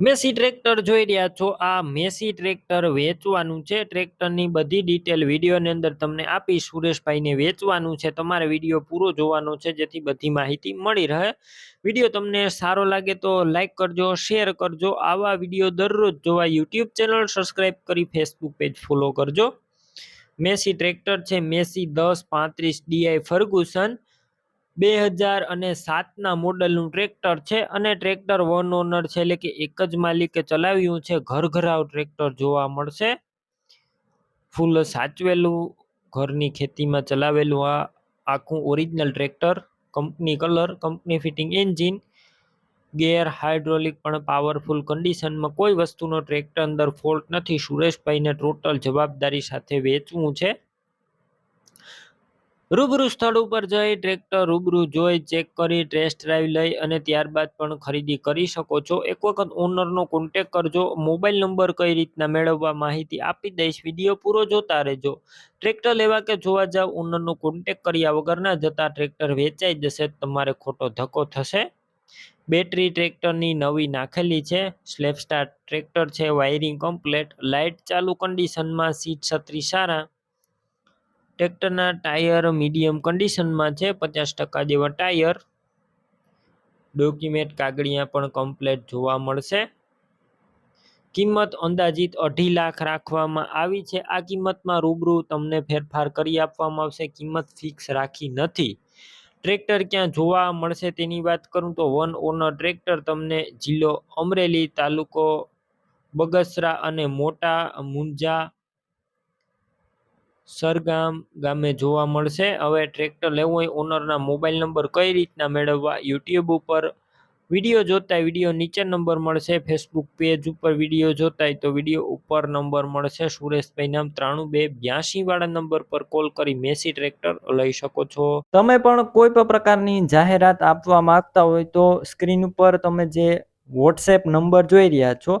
Massey tractor જોઈ રહ્યા છો. આ મેસી ટ્રેક્ટર વેચવાનું છે. ટ્રેક્ટરની બધી ડિટેલ વિડીયોની અંદર તમને આપી સુરેશભાઈને વેચવાનું છે. તમારે વીડિયો પૂરો જોવાનો છે, જેથી બધી માહિતી મળી રહે. વીડિયો તમને સારો લાગે તો લાઈક કરજો શેર કરજો. આવા વીડિયો દરરોજ જોવા યુટ્યુબ ચેનલ સબસ્ક્રાઈબ કરી ફેસબુક પેજ ફોલો કરજો. મેસી ટ્રેક્ટર છે. મેસી દસ પાંત્રીસ ડીઆઈ ફર્ગુસન. બે હજાર અને સાતના મોડલનું ટ્રેક્ટર છે અને ટ્રેક્ટર વન ઓનર છે. એટલે કે એક જ માલિકે ચલાવ્યું છે. ઘર ઘરાવ ટ્રેક્ટર જોવા મળશે. ફૂલ સાચવેલું, ઘરની ખેતીમાં ચલાવેલું આ આખું original tractor. Company colour, company fitting engine, gear hydraulic પણ પાવરફુલ કન્ડિશનમાં કોઈ વસ્તુનો ટ્રેક્ટર અંદર ફોલ્ટ નથી. સુરેશભાઈને ટોટલ જવાબદારી સાથે વેચવું છે. રૂબરૂ સ્થળ ઉપર જઈ ટ્રેક્ટર રૂબરૂ જોઈ, ચેક કરી, ટેસ્ટ ડ્રાઈવ લઈ અને ત્યારબાદ પણ ખરીદી કરી શકો છો. એક વખત ઓનરનો કોન્ટેક કરજો. મોબાઈલ નંબર કઈ રીતના મેળવવા માહિતી આપી દઈશ. વીડિયો પૂરો જોતા રહેજો. ટ્રેક્ટર લેવા કે જોવા જાવ, ઓનરનો કોન્ટેક કર્યા વગરના જતા ટ્રેક્ટર વેચાઈ જશે. તમારે ખોટો ધક્કો થશે. બેટરી ટ્રેક્ટરની નવી નાખેલી છે. સ્લેપસ્ટાર ટ્રેક્ટર છે. Wiring complete. લાઇટ ચાલુ કન્ડિશનમાં સીટ છત્રી સારા. ટ્રેક્ટરના ટાયર મીડિયમ કન્ડિશનમાં છે, પચાસ ટકા જેવા ટાયર. ડોક્યુમેન્ટ કાગળિયા પણ કમ્પ્લેટ જોવા મળશે. કિંમત અંદાજિત અઢી લાખ રાખવામાં આવી છે. આ કિંમતમાં રૂબરૂ તમને ફેરફાર કરી આપવામાં આવશે. કિંમત ફિક્સ રાખી નથી. ટ્રેક્ટર ક્યાં જોવા મળશે તેની વાત કરું તો વન ઓનર ટ્રેક્ટર તમને જિલ્લો અમરેલી તાલુકો બગસરા અને મોટા મુંજા સરગામ ગામે જોવા મળશે. હવે ટ્રેક્ટર લેવું હોય ઓનરના મોબાઈલ નંબર કઈ રીતના મેળવવા? યુટ્યુબ ઉપર વીડિયો જોતાય વીડિયો નીચે નંબર મળશે. ફેસબુક પેજ ઉપર વીડિયો જોતાય તો વીડિયો ઉપર નંબર મળશે. સુરેશભાઈ નામ ત્રાણું બે બ્યાસી વાળા નંબર પર કોલ કરી મેસી ટ્રેક્ટર લઈ શકો છો. તમે પણ કોઈ પણ પ્રકારની જાહેરાત આપવા માંગતા હોય તો સ્ક્રીન ઉપર તમે જે વોટ્સએપ નંબર જોઈ રહ્યા છો